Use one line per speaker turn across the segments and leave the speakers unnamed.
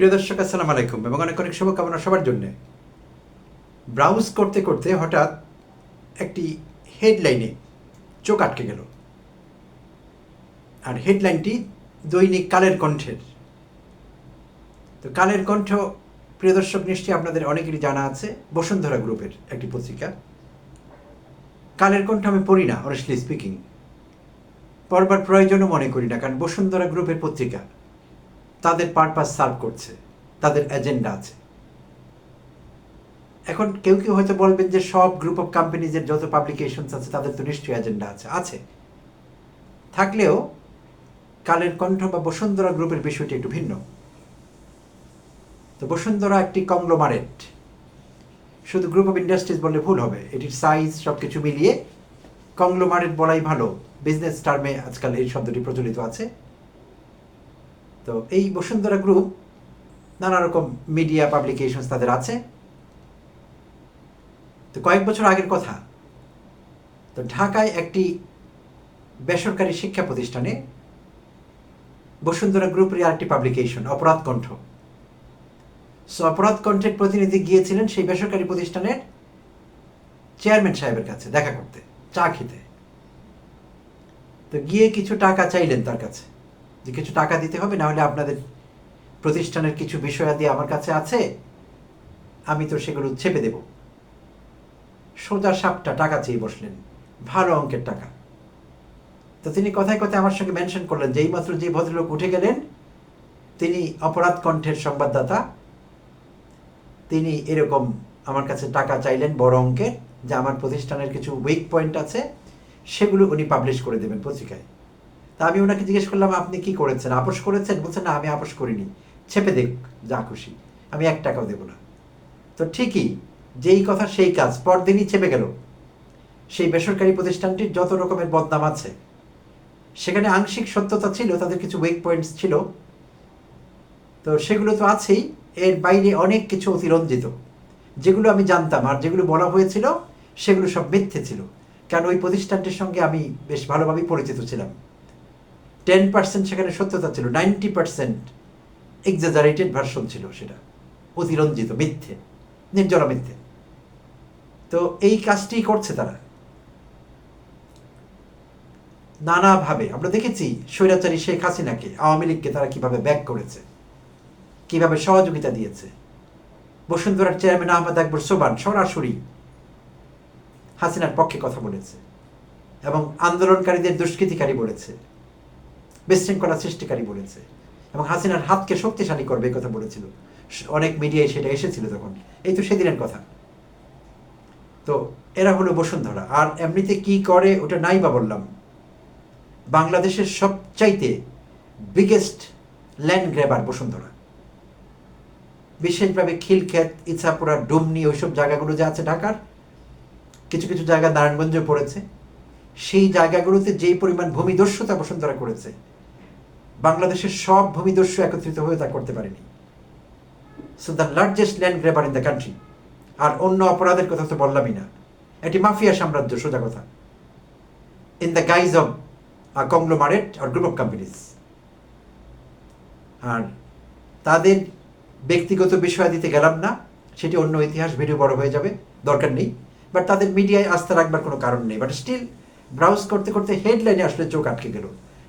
প্রিয় দর্শক, আসসালামু আলাইকুম এবং অনেক অনেক শুভকামনা সবার জন্য। ব্রাউজ করতে করতে হঠাৎ একটি হেডলাইনে চোখ আটকে গেল। আর হেডলাইনটি দৈনিক কালের কণ্ঠের। তো কালের কণ্ঠ, প্রিয় দর্শক, নিশ্চয়ই আপনাদের অনেকেরই জানা আছে। বসুন্ধরা গ্রুপের একটি পত্রিকা। কালের কণ্ঠ আমি পড়ি না অনেস্টলি স্পিকিং পড়বার প্রয়োজনও মনে করি না, কারণ বসুন্ধরা গ্রুপের পত্রিকা। তাদের পারপাস সার্ভ করছে, তাদের এজেন্ডা আছে। এখন কেউ কেউ হয়তো বলবেন যে সব গ্রুপ অফ কোম্পানিজের যত পাবলিকেশনস আছে, তাদের তো নিশ্চয়ই এজেন্ডা আছে আছে। থাকলেও কালের কণ্ঠ বা বসুন্ধরা গ্রুপের বিষয়টি একটু ভিন্ন। তো বসুন্ধরা একটি কংগ্লোমারেট শুধু গ্রুপ অফ ইন্ডাস্ট্রিজ বললে ভুল হবে, এটির সাইজ সব কিছু মিলিয়ে কংগ্লোমারেট বলাই ভালো। বিজনেস টার্মে আজকাল এই শব্দটি প্রচলিত আছে। তো এই বসুন্ধরা গ্রুপ নানা রকম মিডিয়া পাবলিকেশনস তাদের আছে। তো কয়েক বছর আগের কথা। তো ঢাকায় একটি বেসরকারি শিক্ষা প্রতিষ্ঠানে বসুন্ধরা গ্রুপের আরেকটি পাবলিকেশন অপরাধ কণ্ঠ। সো অপরাধ কণ্ঠের প্রতিনিধি গিয়েছিলেন সেই বেসরকারি প্রতিষ্ঠানের চেয়ারম্যান সাহেবের কাছে দেখা করতে, চা খেতে। তো গিয়ে কিছু টাকা চাইলেন তার কাছে। যে কিছু টাকা দিতে হবে না হলে আপনাদের প্রতিষ্ঠানের কিছু বিষয়াদি আমার কাছে আছে, আমি তো সেগুলো ছেপে দেব। সোজা সাপটা টাকা চেয়ে বসলেন, ভালো অঙ্কের টাকা। তো তিনি কথায় কথায় আমার সঙ্গে মেনশন করলেন যে এইমাত্র যে ভদ্রলোক উঠে গেলেন, তিনি অপরাধ কণ্ঠের সংবাদদাতা, তিনি এরকম আমার কাছে টাকা চাইলেন বড় অঙ্কের, যে আমার প্রতিষ্ঠানের কিছু উইক পয়েন্ট আছে, সেগুলো উনি পাবলিশ করে দেবেন পত্রিকায়। তা আমি ওনাকে জিজ্ঞেস করলাম, আপনি কি করেছেন? আপোষ করেছেন? বলছেন না, আমি আপোষ করিনি। ছেপে দেখ, যা খুশি। আমি এক টাকাও দেবো না। তো ঠিকই, যেই কথা সেই কাজ, পরদিনই চেপে গেল। সেই বেসরকারি প্রতিষ্ঠানটির যত রকমের বদনাম আছে, সেখানে আংশিক সত্যতা ছিল, তাদের কিছু উইক পয়েন্টস ছিল। তো সেগুলো তো আছেই, এর বাইরে অনেক কিছু অতিরঞ্জিত। যেগুলো আমি জানতাম, আর যেগুলো বলা হয়েছিল, সেগুলো সব মিথ্যে ছিল। কারণ ওই প্রতিষ্ঠানটির সঙ্গে আমি বেশ ভালোভাবেই পরিচিত ছিলাম। টেন পার্সেন্ট সেখানে সত্যতা ছিল নাইনটি পার্সেন্ট এক্সাজারেটেড ভার্সন ছিল সেটা। অতিরঞ্জিত, মিথ্যে নির্জলা মিথ্যে। তো এই কাজটি করছে তারা। নানাভাবে, আমরা দেখেছি স্বৈরাচারী শেখ হাসিনাকে, আওয়ামী লীগকে তারা কীভাবে ব্যাক করেছে, কীভাবে সহযোগিতা দিয়েছে। বসুন্ধরার চেয়ারম্যান আহমদ আকবর সোবান সরাসরি হাসিনার পক্ষে কথা বলেছে এবং আন্দোলনকারীদের দুষ্কৃতিকারী বলেছে। বিশৃঙ্খলা সৃষ্টিকারী বলেছে। এবং হাসিনার হাতকে শক্তিশালী করবে এই কথা বলেছিল। অনেক মিডিয়ায় সেটা এসেছিল তখন। এই তো সেদিনের কথা। তো এরা হলো বসুন্ধরা। আর এমনিতে কি করে ওটা নাই বা বললাম। বাংলাদেশের সবচাইতে বিগেস্ট ল্যান্ড গ্র্যাবার বসুন্ধরা। বিশেষভাবে খিলক্ষেত, ইছাপুরা, ডুমনি ওইসব জায়গাগুলো যে আছে ঢাকার, কিছু কিছু জায়গা নারায়ণগঞ্জে পড়েছে। সেই জায়গাগুলোতে যেই পরিমাণ ভূমিদস্যুতা বসুন্ধরা করেছে বাংলাদেশের সব ভূমিদস্যু একত্রিত হয়ে তা করতে পারেনি। So the largest land grabber in the country আর অন্য অপরাধের কথা তো বললামই না। এটি মাফিয়া সাম্রাজ্য, সোজা কথা। In the guise of conglomerate R group of companies আর তাদের ব্যক্তিগত বিষয় দিতে গেলাম না, সেটি অন্য ইতিহাস ভিডিও বড় হয়ে যাবে, দরকার নেই। বাট তাদের মিডিয়ায় আস্থা রাখবার কোনো কারণ নেই। বাট স্টিল ব্রাউজ করতে করতে হেডলাইনে আসলে চোখ আটকে গেল।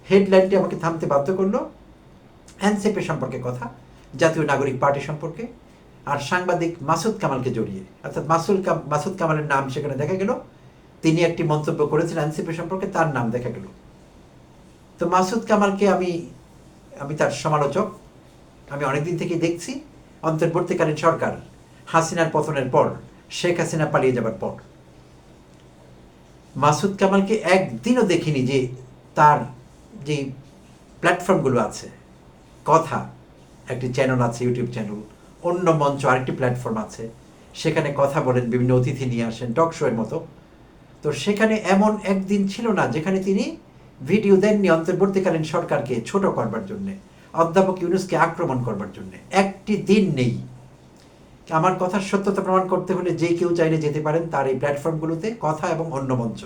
হেডলাইনটি আমাকে থামতে বাধ্য করল। হ্যান্ডসেপের সম্পর্কে কথা, জাতীয় নাগরিক পার্টি সম্পর্কে, আর সাংবাদিক মাসুদ কামালকে জড়িয়ে। অর্থাৎ মাসুল মাসুদ কামালের নাম সেখানে দেখা গেল। তিনি একটি মন্তব্য করেছেন এনসিপি সম্পর্কে, তার নাম দেখা গেল। তো মাসুদ কামালকে আমি আমি তার সমালোচক। আমি অনেকদিন থেকেই দেখছি। অন্তর্বর্তীকালীন সরকার হাসিনার পতনের পর, শেখ হাসিনা পালিয়ে যাবার পর। মাসুদ কামালকে একদিনও দেখিনি যে তার যে প্ল্যাটফর্মগুলো আছে, কথা, একটি চ্যানেল আছে ইউটিউব চ্যানেল অন্য মঞ্চ, আরেকটি প্ল্যাটফর্ম আছে, সেখানে কথা বলেন, বিভিন্ন অতিথি নিয়ে আসেন টক শোয়ের মতো। তো সেখানে এমন একদিন ছিল না যেখানে তিনি ভিডিও দেননি অন্তর্বর্তীকালীন সরকারকে ছোট করবার জন্যে, অধ্যাপক ইউনুসকে আক্রমণ করবার জন্য। একটি দিন নেই। আমার কথার সত্যতা প্রমাণ করতে হলে যে কেউ চাইলে যেতে পারেন তার এই প্ল্যাটফর্মগুলোতে কথা এবং অন্য মঞ্চ।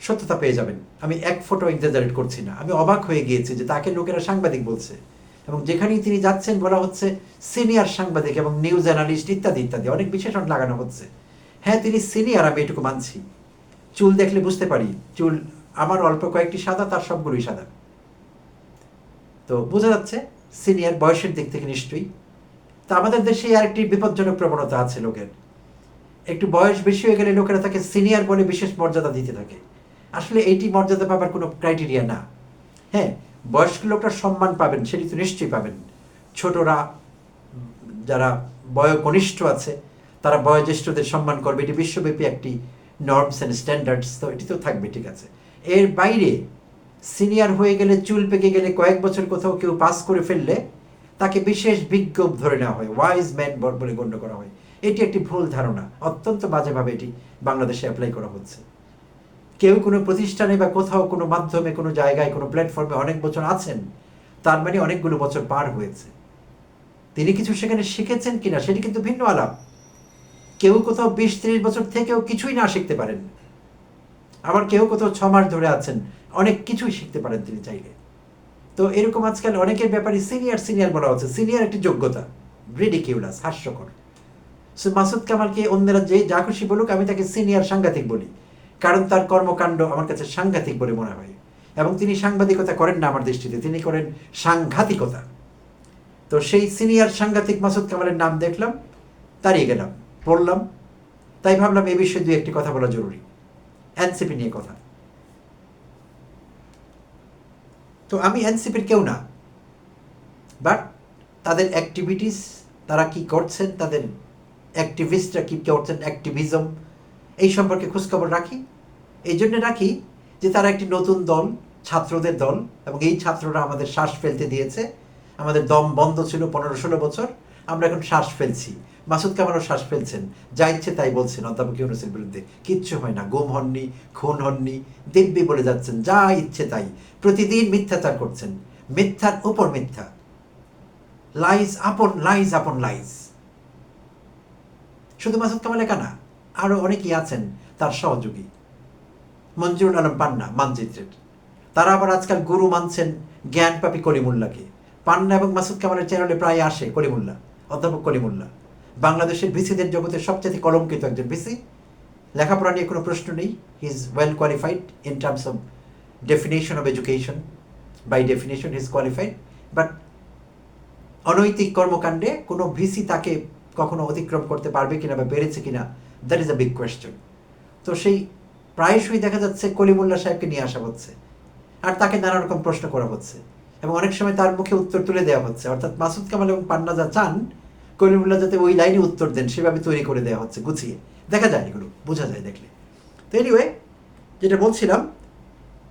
সত্যতা পেয়ে যাবেন। আমি এক ফটো এক্সাজারেট করছি না। আমি অবাক হয়ে গিয়েছি যে তাকে লোকেরা সাংবাদিক বলছে এবং যেখানেই তিনি যাচ্ছেন বলা হচ্ছে সিনিয়র সাংবাদিক এবং নিউজ অ্যানালিস্ট ইত্যাদি ইত্যাদি। অনেক বিশেষণ লাগানো হচ্ছে। হ্যাঁ তিনি সিনিয়র, আমি এটুকু মানছি। চুল দেখলে বুঝতে পারি, চুল আমার অল্প কয়েকটি সাদা, তার সবগুলোই সাদা। তো বোঝা যাচ্ছে সিনিয়র বয়সের দিক থেকে নিশ্চয়ই। তা আমাদের দেশে আরেকটি বিপজ্জনক প্রবণতা আছে লোকের। একটু বয়স বেশি হয়ে গেলে লোকেরা তাকে সিনিয়র বলে বিশেষ মর্যাদা দিতে থাকে। আসলে এইটি মর্যাদা পাবার কোনো ক্রাইটেরিয়া না। হ্যাঁ বয়স্ক লোকরা সম্মান পাবেন, সেটি তো নিশ্চয়ই পাবেন। ছোটরা, যারা বয় কনিষ্ঠ আছে, তারা বয়োজ্যেষ্ঠদের সম্মান করবে। এটি বিশ্বব্যাপী একটি নর্মস অ্যান্ড স্ট্যান্ডার্ডস তো এটি তো থাকবে, ঠিক আছে। এর বাইরে সিনিয়র হয়ে গেলে, চুল পেকে গেলে, কয়েক বছর কোথাও কেউ পাস করে ফেললে, তাকে বিশেষ বিজ্ঞ ধরে নেওয়া হয় ওয়াইজ ম্যান বলে গণ্য করা হয়। এটি একটি ভুল ধারণা, অত্যন্ত বাজেভাবে এটি বাংলাদেশে অ্যাপ্লাই করা হচ্ছে। কেউ কোনো প্রতিষ্ঠানে বা কোথাও কোনো মাধ্যমে, কোনো জায়গায়, কোনো প্ল্যাটফর্মে অনেক বছর আছেন, তার মানে অনেকগুলো বছর পার হয়েছে। তিনি কিছু সেখানে শিখেছেন কিনা সেটি কিন্তু ভিন্ন আলাপ। কেউ কোথাও বিশ, ত্রিশ বছর থেকেও কিছুই না শিখতে পারেন। আবার কেউ কোথাও ছ মাস ধরে আছেন, অনেক কিছুই শিখতে পারেন তিনি চাইলে। তো এরকম আজকাল অনেকের ব্যাপারে সিনিয়র সিনিয়র বলা হচ্ছে। সিনিয়র একটি যোগ্যতা রিডিকিউলাস হাস্যকর। সো মাসুদ কামালকে অন্যরা যে, যা খুশি বলুক, আমি তাকে সিনিয়র সাংঘাতিক বলি। কারণ তার কর্মকাণ্ড আমার কাছে সাংঘাতিক বলে মনে হয়। এবং তিনি সাংবাদিকতা করেন না আমার দৃষ্টিতে, তিনি করেন সাংঘাতিকতা। তো সেই সিনিয়র সাংঘাতিক মাসুদ কামালের নাম দেখলাম দাঁড়িয়ে গেলাম, পড়লাম। তাই ভাবলাম এ বিষয়ে দুই একটি কথা বলা জরুরি, এনসিপি নিয়ে কথা। তো আমি এনসিপির কেউ না বাট তাদের অ্যাক্টিভিটিস তারা কি করছেন, তাদের অ্যাক্টিভিস্টরা কি করছেন অ্যাক্টিভিজম এই সম্পর্কে খোঁজখবর রাখি। এই জন্য রাখি যে তারা একটি নতুন দল, ছাত্রদের দল, এবং এই ছাত্ররা আমাদের শ্বাস ফেলতে দিয়েছে। আমাদের দম বন্ধ ছিল পনেরো ষোলো বছর। আমরা এখন শ্বাস ফেলছি। মাসুদ কামালও শ্বাস ফেলছেন। যা ইচ্ছে তাই বলছেন, অধ্যাপক ইউনুসের বিরুদ্ধে। কিচ্ছু হয় না, গুম হননি, খুন হননি, দিব্যি বলে যাচ্ছেন, যা ইচ্ছে তাই। প্রতিদিন মিথ্যাচার করছেন। মিথ্যার উপর মিথ্যা। লাইজ আপন লাইজ আপন, লাইজ। শুধু মাসুদ কামাল একা না আরও অনেকেই আছেন তার সহযোগী। মঞ্জুরুল আলম পান্না মানচিত্রের তারা আবার আজকাল গুরু মানছেন জ্ঞানপাপী কলিমুল্লাকে পান্না এবং মাসুদ কামালের চ্যানেলে প্রায় আসে কলিমুল্লাহ অধ্যাপক কলিমুল্লাহ বাংলাদেশের ভিসিদের জগতে সবচেয়ে কলঙ্কিত একজন ভিসি। লেখাপড়া নিয়ে কোনো প্রশ্ন নেই। He is well qualified in terms of definition of education by definition is qualified but অনৈতিক কর্মকাণ্ডে কোনো ভিসি তাকে কখনো অতিক্রম করতে পারবে কিনা বা পেরেছে কিনা that is a big question তো সেই প্রায়শই দেখা যাচ্ছে কলিমুল্লাহ সাহেবকে নিয়ে আসা হচ্ছে। আর তাকে নানা রকম প্রশ্ন করা হচ্ছে। এবং অনেক সময় তার মুখে উত্তর তুলে দেওয়া হচ্ছে। অর্থাৎ মাসুদ কামাল এবং পান্না যা চান কলিমুল্লাহ যাতে ওই লাইনে উত্তর দেন, সেভাবে তৈরি করে দেওয়া হচ্ছে, গুছিয়ে। দেখা যায় এগুলো, বোঝা যায় দেখলে। তো এনিওয়ে যেটা বলছিলাম,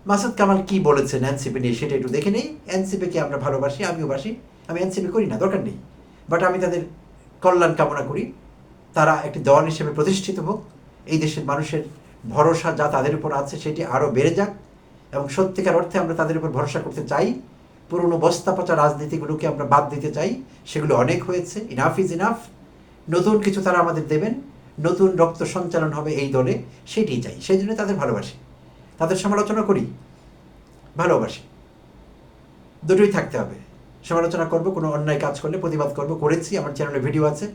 মাসুদ কামাল কি বলেছেন এনসিপি নিয়ে, সেটা একটু দেখে নেই। এনসিপিকে আমরা ভালোবাসি, আমিও বাসি। আমি এনসিপি করি না, দরকার নেই। বাট আমি তাদের কল্যাণ কামনা করি। তারা একটি দল হিসেবে প্রতিষ্ঠিত হোক, এই দেশের মানুষের ভরসা যা তাদের উপর আছে সেটি আরও বেড়ে যাক এবং সত্যিকার অর্থে আমরা তাদের উপর ভরসা করতে চাই। পুরনো বস্তা পচা রাজনীতিগুলোকে আমরা বাদ দিতে চাই, সেগুলো অনেক হয়েছে ইনাফ ইজ ইনাফ নতুন কিছু তারা আমাদের দেবেন, নতুন রক্ত সঞ্চালন হবে এই দলে, সেটিই চাই, সেই জন্য তাদের ভালোবাসি। তাদের সমালোচনা করি, ভালোবাসি। দুটোই থাকতে হবে। সমালোচনা করব, কোনো অন্যায় কাজ করলে প্রতিবাদ করব, করেছি, আমার চ্যানেলে ভিডিও আছে।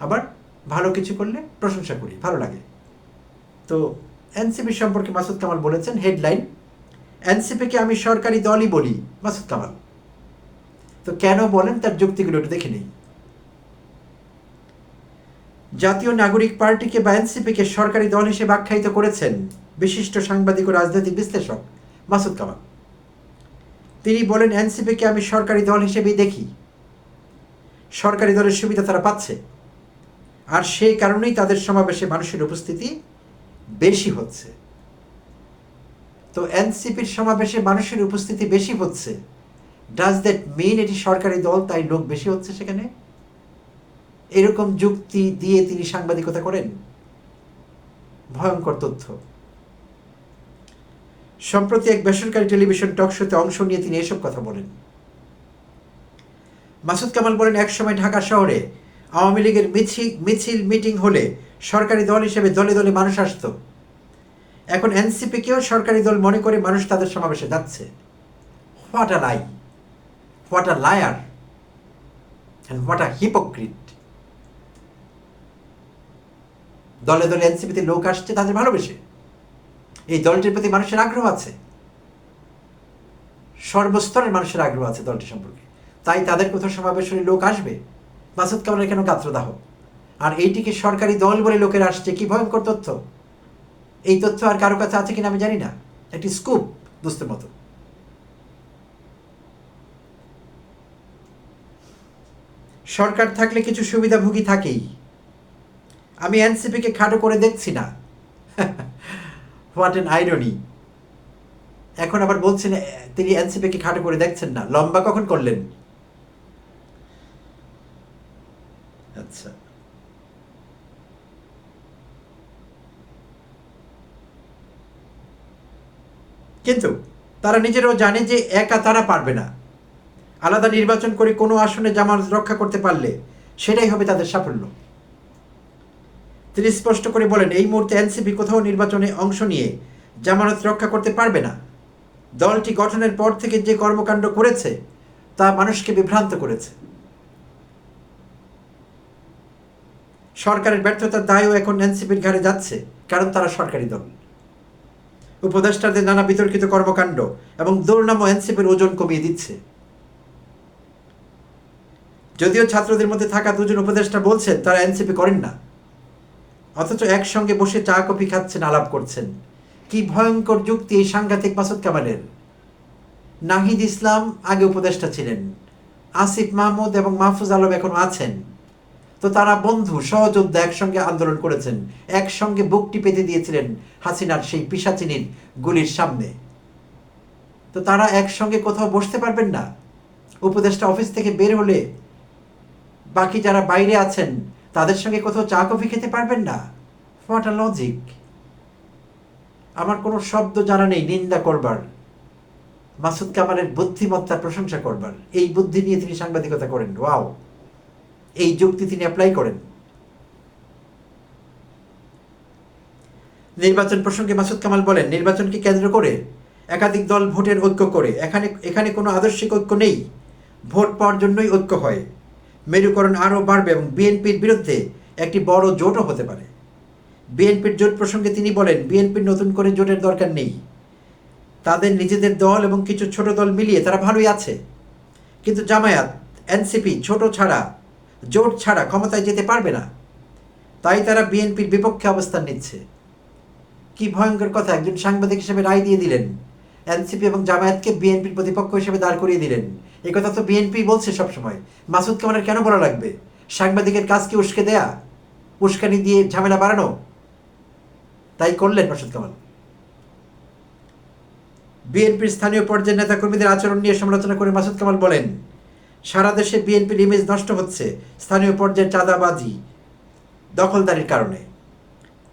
আবার ভালো কিছু করলে প্রশংসা করি, ভালো লাগে। তো এনসিপি সম্পর্কে মাসুদ কামাল বলেছেন, হেডলাইন এনসিপিকে আমি সরকারি দলই বলি, মাসুদ কামাল। তো কেন বলেন, তার যুক্তিগুলো একটু দেখে নেই। জাতীয় নাগরিক পার্টিকে বা এনসিপিকে সরকারি দল হিসেবে আখ্যায়িত করেছেন, বিশিষ্ট সাংবাদিক ও রাজনৈতিক বিশ্লেষক মাসুদ কামাল। তিনি বলেন এনসিপিকে আমি সরকারি দল হিসেবেই দেখি। সরকারি দলের সুবিধা তারা পাচ্ছে। আর সেই কারণেই তাদের সমাবেশে মানুষের উপস্থিতি বেশি হচ্ছে। তো এনসিপির সমাবেশে মানুষের উপস্থিতি বেশি হচ্ছে। ডাজ দ্যাট মিন এটি সরকারি দল, তাই লোক বেশি হচ্ছে সেখানে? এরকম যুক্তি দিয়ে তিনি সাংবাদিকতা করেন? ভয়ঙ্কর তথ্য। সম্প্রতি এক বেসরকারি টেলিভিশন টক শোতে অংশ নিয়ে তিনি এসব কথা বলেন। মাসুদ কামাল বলেন, একসময় ঢাকা শহরে আওয়ামী লীগের মিছিল মিছিল, মিটিং হলে সরকারি দল হিসেবে দলে দলে মানুষ আসতো। এখন এনসিপিকেও সরকারি দল মনে করে মানুষ তাদের সমাবেশে যাচ্ছে। What a lie what a liar and what a hypocrite দলে দলে এনসিপিতে লোক আসছে তাদের ভালোবেসে। এই দলটির প্রতি মানুষের আগ্রহ আছে। সর্বস্তরের মানুষের আগ্রহ আছে দলটি সম্পর্কে। তাই তাদের কোথাও সমাবেশ হলে লোক আসবে। মাসুদ কামালের কেন গাত্রদাহ? আর এইটিকে সরকারি দল বলে লোকের আসছে, কি ভয়ঙ্কর তথ্য? এই তথ্য আর কারও কাছে আছে কিনা আমি জানি না। একটি স্কুপ বুঝতে মতো। সরকার থাকলে কিছু সুবিধাভোগী থাকেই। আমি এনসিপিকে খাটো করে দেখছি না। হোয়াট এন আইরনি এখন আবার বলছেন তিনি এনসিপিকে খাটো করে দেখছেন না। লম্বা কখন করলেন? আচ্ছা কিন্তু তারা নিজেরাও জানে যে একা তারা পারবে না। আলাদা নির্বাচন করে কোনো আসনে জামানত রক্ষা করতে পারলে সেটাই হবে তাদের সাফল্য। তিনি স্পষ্ট করে বলেন, এই মুহূর্তে এনসিপি কোথাও নির্বাচনে অংশ নিয়ে জামানত রক্ষা করতে পারবে না। দলটি গঠনের পর থেকে যে কর্মকাণ্ড করেছে, তা মানুষকে বিভ্রান্ত করেছে। সরকারের ব্যর্থতার দায়ও এখন এনসিপির ঘাড়ে যাচ্ছে, কারণ তারা সরকারি দল। উপদেষ্টাদের নানা বিতর্কিত কর্মকাণ্ড এবং দুর্নাম এনসিপির ওজন কমিয়ে দিচ্ছে। যদিও ছাত্রদের মধ্যে থাকা দুজন উপদেষ্টা বলছেন, তারা এনসিপি করেন না। অথচ একসঙ্গে বসে চা, কফি খাচ্ছেন, আলাপ করছেন। কি ভয়ঙ্কর যুক্তি এই সাংঘাতিক মাসুদ কামালের। নাহিদ ইসলাম আগে উপদেষ্টা ছিলেন। আসিফ মাহমুদ এবং মাহফুজ আলম এখন আছেন। তো তারা বন্ধু, সহযোদ্ধা একসঙ্গে আন্দোলন করেছেন। একসঙ্গে বুকটি পেতে দিয়েছিলেন হাসিনার সেই পিসাচিনির গুলির সামনে। তো তারা একসঙ্গে কোথাও বসতে পারবেন না। উপদেষ্টা অফিস থেকে বের হলে বাকি যারা বাইরে আছেন, তাদের সঙ্গে কোথাও চা কফি খেতে পারবেন না। হোয়াট আ লজিক আমার কোনো শব্দ জানা নেই নিন্দা করবার। মাসুদ কামালের বুদ্ধিমত্তার প্রশংসা করবার। এই বুদ্ধি নিয়ে তিনি সাংবাদিকতা করেন। ওয়াও এই যুক্তি তিনি অ্যাপ্লাই করেন। নির্বাচন প্রসঙ্গে মাসুদ কামাল বলেন, নির্বাচনকে কেন্দ্র করে একাধিক দল ভোটের ঐক্য করে। এখানে এখানে কোনো আদর্শিক ঐক্য নেই। ভোট পাওয়ার জন্যই ঐক্য হয়। মেরুকরণ আরও বাড়বে এবং বিএনপির বিরুদ্ধে একটি বড় জোটও হতে পারে। বিএনপির জোট প্রসঙ্গে তিনি বলেন বিএনপির নতুন করে জোটের দরকার নেই। তাদের নিজেদের দল এবং কিছু ছোট দল মিলিয়ে তারা ভালোই আছে। কিন্তু জামায়াত, এনসিপি ছোট ছাড়া জোট ছাড়া ক্ষমতায় যেতে পারবে না। তাই তারা বিএনপির বিপক্ষে অবস্থান নিচ্ছে। কি ভয়ঙ্কর কথা, একজন সাংবাদিক হিসেবে রায় দিয়ে দিলেন। এনসিপি এবং জামায়াতকে বিএনপির প্রতিপক্ষ হিসেবে দাঁড় করিয়ে দিলেন। এই কথা তো বিএনপি বলছে সবসময়। মাসুদ কামালের কেন বলা লাগবে? সাংবাদিকের কাজকে উস্কে দেয়া? উস্কানি দিয়ে ঝামেলা বাড়ানো? তাই করলেন মাসুদ কামাল। বিএনপির স্থানীয় পর্যায়ের নেতাকর্মীদের আচরণ নিয়ে সমালোচনা করে মাসুদ কামাল বলেন সারা দেশে বিএনপির ইমেজ নষ্ট হচ্ছে, স্থানীয় পর্যায়ের চাঁদাবাজি দখলদারির কারণে।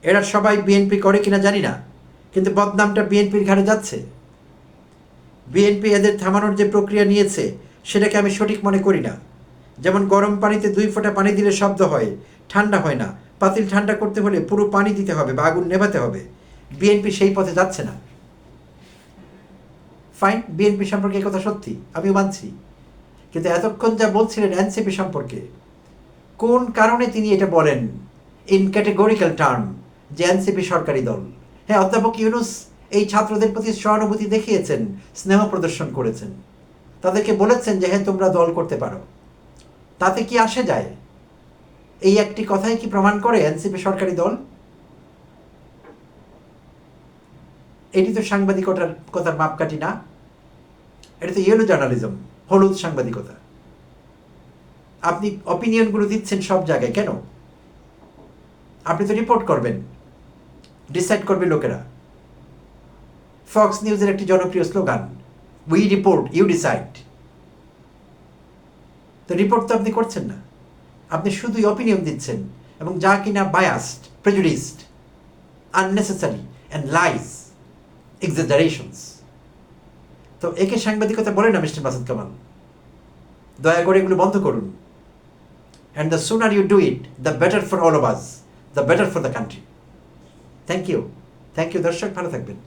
এরা সবাই বিএনপি করে কিনা জানি না, কিন্তু বদনামটা বিএনপির ঘাড়ে যাচ্ছে। বিএনপি এদের থামানোর যে প্রক্রিয়া নিয়েছে, সেটাকে আমি সঠিক মনে করি না। যেমন গরম পানিতে দুই ফোঁটা পানি দিলে শব্দ হয়, ঠান্ডা হয় না। পাতিল ঠান্ডা করতে হলে পুরো পানি দিতে হবে বা আগুন নেভাতে হবে। বিএনপি সেই পথে যাচ্ছে না। ফাইন বিএনপি সম্পর্কে কথা সত্যি, আমিও মানছি। কিন্তু এতক্ষণ যা বলছিলেন এনসিপি সম্পর্কে, কোন কারণে তিনি এটা বলেন? ইন ক্যাটেগরিক্যাল টার্ম যে এনসিপি সরকারি দল। হ্যাঁ অধ্যাপক ইউনুস এই ছাত্রদের প্রতি সহানুভূতি দেখিয়েছেন, স্নেহ প্রদর্শন করেছেন। তাদেরকে বলেছেন যে হ্যাঁ তোমরা দল করতে পারো। তাতে কি আসে যায়? এই একটি কথাই কি প্রমাণ করে এনসিপি সরকারি দল? এটি তো সাংবাদিকতার কথার মাপকাঠি না। এটা তো ইয়েলো জার্নালিজম। হলুদ সাংবাদিকতা। আপনি অপিনিয়নগুলো দিচ্ছেন সব জায়গায়, কেন? আপনি তো রিপোর্ট করবেন ডিসাইড করবে লোকেরা। ফক্স নিউজের একটি জনপ্রিয় slogan we report you decide তো রিপোর্ট তো আপনি করছেন না। আপনি শুধুই অপিনিয়ন দিচ্ছেন এবং যা কিনা biased prejudiced unnecessary and lies exaggerations তো একে সাংবাদিকতা বলে না, মিস্টার মাসুদ কামাল? দয়া করে এগুলো বন্ধ করুন। And the soon are you do it the better for all of us the better for the country thank you thank you দর্শক, ভালো থাকবেন।